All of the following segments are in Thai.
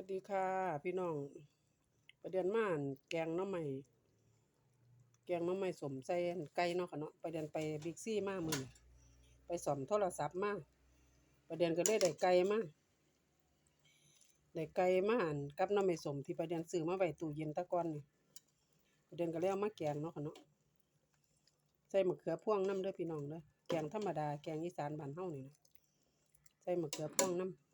วัสดีค่ะ พี่น้อง ประเด็นม่ามันแกงน้ำใหม่ แกงน้ำใหม่สมใส่อั่นไก่เนาะค่ะเนาะประเด็นไปบิ๊กซี่มากมือนไปซ่อมโทรศัพท์มากประเด็นก็เลยได้ไก่มากได้ไก่มาอั่นกับน้ำใหม่สมที่ประเด็นซื้อมาไว้ตู้เย็นตะก่อนนี่ประเด็นก็เลยเอามาแกงเนาะค่ะเนาะใส่มะเขือพ่วงน้ำด้อพี่น้องเด้อแกงธรรมดาแกงอีสานบ้านเฮานี่นะใส่มะเขือพ่วงน้ำ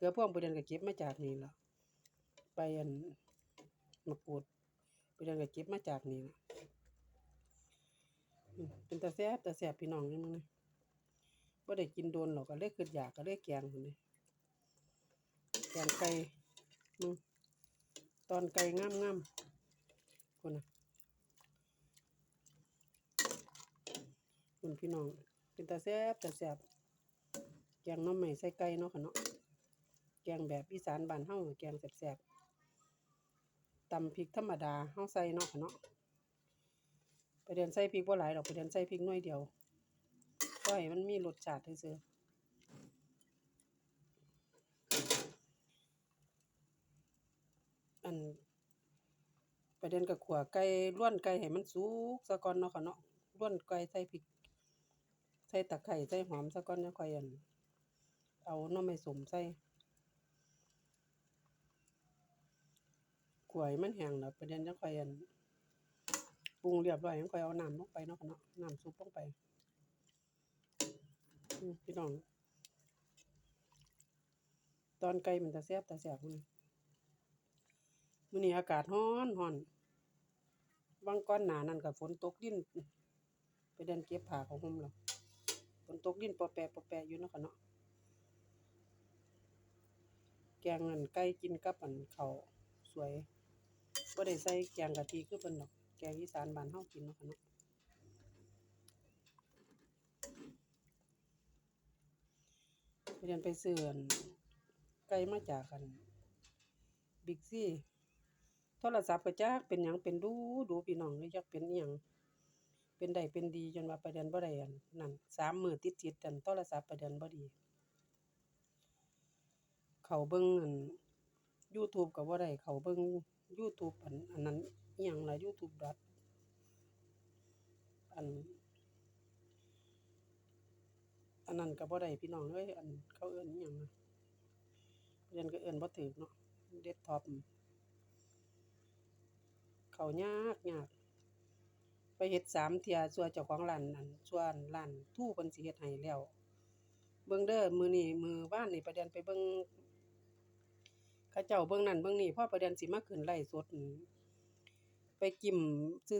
เกลือพ่วงประเด็นก็เก็บมาจากนี่ล่ะไปอันมะกรูดประเด็นก็เก็บมาจากนี่ละเป็นตาแซ่บตาแซ่บพี่น้องนี่มึงนี่บ่ได้กินโดนหรอกก็เลยคิดอยากก็เลยแกงพุ่นนี่แกงไก่มึงตอนไก่งามๆคนน่ะคุณพี่น้องเป็นตาแซ่บตาแซ่บแกงน้ำใหม่ใส่ไก่เนาะค่ะเนาะ แกงแบบอีสานบ้านเฮาแกงแซ่บๆตำพริกธรรมดาเฮาใส่เนาะค่ะเนาะประเด็นใส่พริกบ่หลายดอกประเด็นใส่พริกน้อยเดียวก็ให้มันมีรสชาติซื่ออันประเด็นก็ขัวไก่ล้วนไก่ให้มันสุกซะก่อนเนาะค่ะเนาะล้วนไก่ใส่พริกใส่ตะไคร้ใส่หอมซะก่อนจังค่อยอันเอาน่อไม้ส้มใส่ กล้วยมันแห้งแล้วประเด็นจังค่อยอันปรุงเรียบร้อยจังค่อยเอาน้ำลงไปเนาะเนาะน้ำซุปลงไปพี่น้อง ตอนไก่มันตาแซ่บตาแซ่บมื้อนี้มื้อนี้อากาศร้อนร้อนบางก่อนหนานั้นก็ฝนตกดินไปเดินเก็บผ้าของห่มแล้วฝนตกดินปอแปะปอแปะอยู่เนาะค่ะเนาะแกงอันไก่กินกับอันข้าสวย บ่ได้ใส่แกงกะทิคือเพิ่นดอกแกงอีสานบ้านเฮากินเนาะค่ะเนาะเรียนไปซื้อนไก่มาจากอัน Big C โทรศัพท์ก็จักเป็นหยังเป็นดูดูพี่น้องเลยจักเป็นอิหยังเป็นได้เป็นดีจนว่าประเด็นบ่ได้อันนั่นสามมือติดๆอันโทรศัพท์ประเด็นบ่ดี เขาเบิ่งอัน YouTube ก็บ่ได้เขาเบิ่ง YouTube อันอันนั้นอิหยังละ YouTube ดอทอัน อันนั้นก็บ่ได้พี่น้องเอ้ยอันเขาเอิ้นอิหยังนะเรียนก็เอิ้นบ่ถูกเนาะเดสก์ท็อปเขายากยากไปเฮ็ดสามเทียส่วเจ้าของร้านอันส่วร้านทูเพิ่นสิเฮ็ดให้แล้ว เบิ่งเด้อมื้อนี้มื้อวานนี่ประเด็นไปเบิ่ง ข้าเจ้าเบิ่งนั่นเบิ่งนี่พ่อประเด็นสิมาขึ้นไลฟ์สด ไปจิ้ม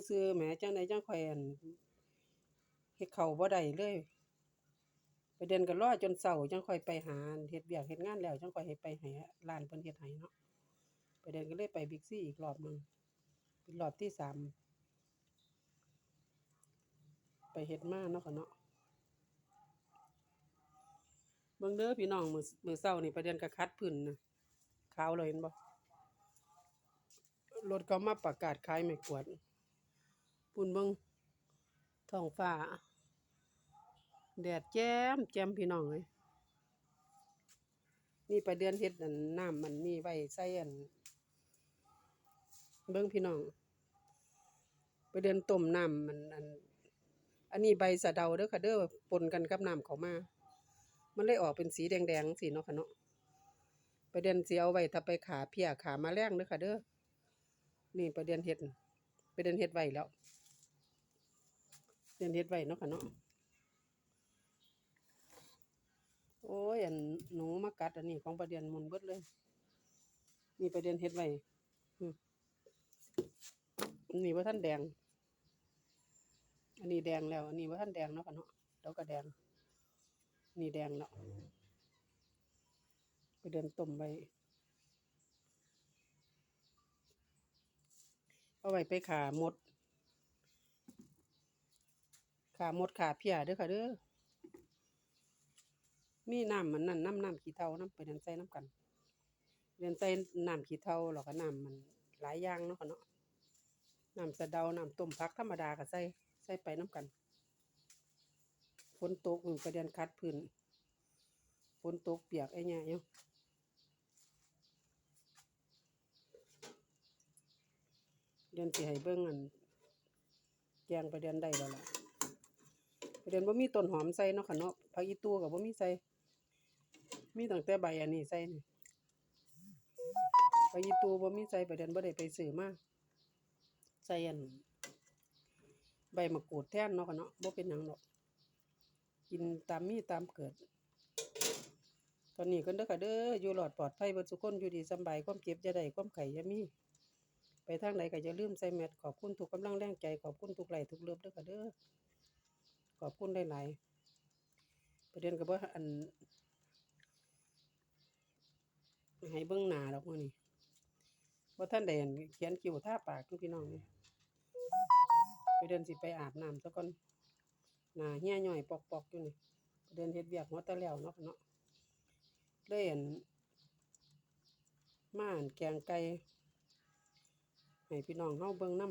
ซื่อๆแหมจั่งใดจั่งค่อยอันเฮ็ดเข้าบ่ได้เลยประเด็นก็รอจนเช้าจั่งค่อยไปหาเฮ็ดเวียกเฮ็ดงานแล้วจั่งค่อยให้ไปให้ร้านเพิ่นเฮ็ดให้เนาะประเด็นก็เลยไป Big C อีกรอบนึงเป็นรอบที่สามไปเฮ็ดมาเนาะค่ะเนาะเบิ่งเด้อพี่น้องมือมือเช้านี่ประเด็นก็คัดพื้นนะ ขาวเลยเห็นบ่รถเขามาประกาศขายไม้กวดปุ่นเบิงท้องฟ้า แดดแจ่มแจ่มพี่น้องเอ้ยนี่ประเดือนเฮ็ดนน้ำมันนี่ไว้ใส่อันเบิ่งพี่น้องไปเดือนต้มน้ำมันอัน อันนี้ใบสะเดาเด้อค่ะเด้อปนกันกับน้ำเขามา มันเลยออกเป็นสีแดงๆจังซี้เนาะค่ะเนาะ ประเด็นสิเอาไว้ถ้าไปขาเพียขามาแมลงเด้อค่ะเด้อนี่ประเด็นเฮ็ดประเด็นเฮ็ดไว้แล้วประเด็นเฮ็ดไว้เนาะค่ะเนาะโอ้ยอันหนูมากัดอันนี้ของประเด็นหมุนเบิดเลยนี่ประเด็นเฮ็ดไว้นนี้บ่าทันแดง อันนี้แดงแล้ว อันนี้บ่าทันแดงเนาะค่ะเนาะเดี๋ยวก็แดง นี่แดงแล้ ไปเดินต้มไว้เอาไว้ไปขาหมด ขาหมดขาเพียเด้อค่ะเด้อมีน้ำมันนั่นน้ำน้ำขี้เถ้าน้ำไปเดินใส่น้ำกัน เดินใส่น้ำขี้เถ้าแล้วก็น้ำมันหลายอย่างเนาะค่ะเนาะน้ำสะเดาน้ำต้มผักธรรมดาก็ใส่ใส่ไปน้ำกันฝนตกอืมไปเดินคัดพื้นฝนตกเปียกไอ้เนี่ยอยู่ ประ เด็นสิให้เบิ่งอันแกงประเด็นได้แล้วล่ะประเด็นบ่มีต้นหอมใส่เนาะค่ะเนาะผักอีตูก็บ่มีใส่มีตั้งแต่ใบอันนี้ใส่นี่ผักอีตูบ่มีใส่ประเด็นบ่ได้ไปซื้อมาใส่อันใบมะกรูดแท่นเนาะค่ะเนาะบ่เป็นหยังดอกกินตามมีตามเกิด ตอนนี้ก็เด้อค่ะเด้ออยู่หลอดปลอดภัยเบิดทุกคนอยู่ดีสบายความเจ็บจะได้ความไข้อย่ามี ไปทางใดก็อย่าลืมใส่แมสขอบคุณทุกกำลังแรงใจ ขอบคุณทุกไหลทุกเลิฟเด้อค่ะเด้อขอบคุณหลายๆประเด็นก็บ่อันให้เบิ่งหน้าดอกมื้อนี้บ่ทันได้อันเขียนคิ้วทาปากพี่น้องนี่ไปเดินสิไปอาบน้ำซะก่อนหน้าเหี่ยย่อยปอกๆอยู่นี่ประเดินเฮ็ดเวียกหัวตะแล้วเนาะเนาะเลยอันมานแกงไก่ ให้พี่น้องเฮาเบิ่งนำ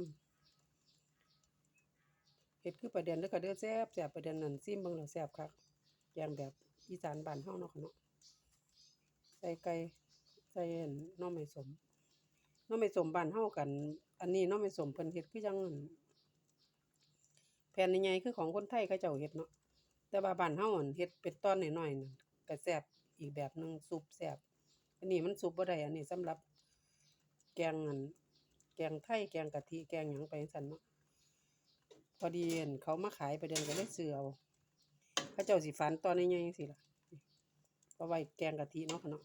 เฮ็ดคือประเด็นเด้อค่ะเด้อแซ่บแซ่บประเด็นนั้นซิมเบิ่งแล้วแซ่บคักแกงแบบอีสานบ้านเฮาเนาะค่ะเนาะใส่ไก่ใส่นหน่อไม้สมน่อไม้สมบ้านเฮากัน อันนี้น่อไม้สมเพิ่นเฮ็ดคือจังแผ่นใหญ่ๆคือของคนไทยเขาเจ้าเฮ็ดเนาะแต่ว่าบ้านเฮาอั่นเฮ็ดเป็นตอนน้อยๆนั่นก็แซ่บอีกแบบหนึงซุปแซ่บอันนี้มันซุปบ่ได้อันนี้สำหรับแกงอัน แกงไทยแกงกะทิแกงหยังไปจั่งซั้นเนาะพอดีอั่นเขามาขายประเด็นก็เลยซื้อเอาเขาเจ้าสิฝันตอนใหญ่ๆจังซี่ล่ะเอาไว้แกงกะทิเนาะค่ะเนาะ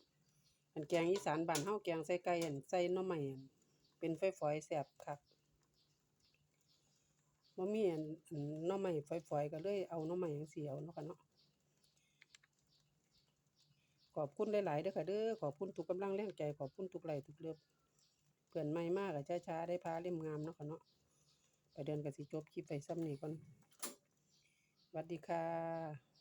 อันแกงอีสานบ้านเฮาแกงใส่ไก่อันใส่หน่อไม้อั่นเป็นฝอยๆแซ่บคักบ่ามีอันนหน่อไม้ฝอยๆก็เลยเอาน่อไม้จังซี่เอาเนาะค่ะเนาะขอบคุณหลายๆเด้อค่ะเด้อขอบคุณทุกกำลังแรงใจขอบคุณทุกไลค์ทุกเลิฟเพื่อนใหม่มากอะช้าๆได้พาเล่มงามเนาะค่ะเนาะไปเดินกับสิจบคลิปไปซ้ำนี่ก่อนสวัสดีค่ะ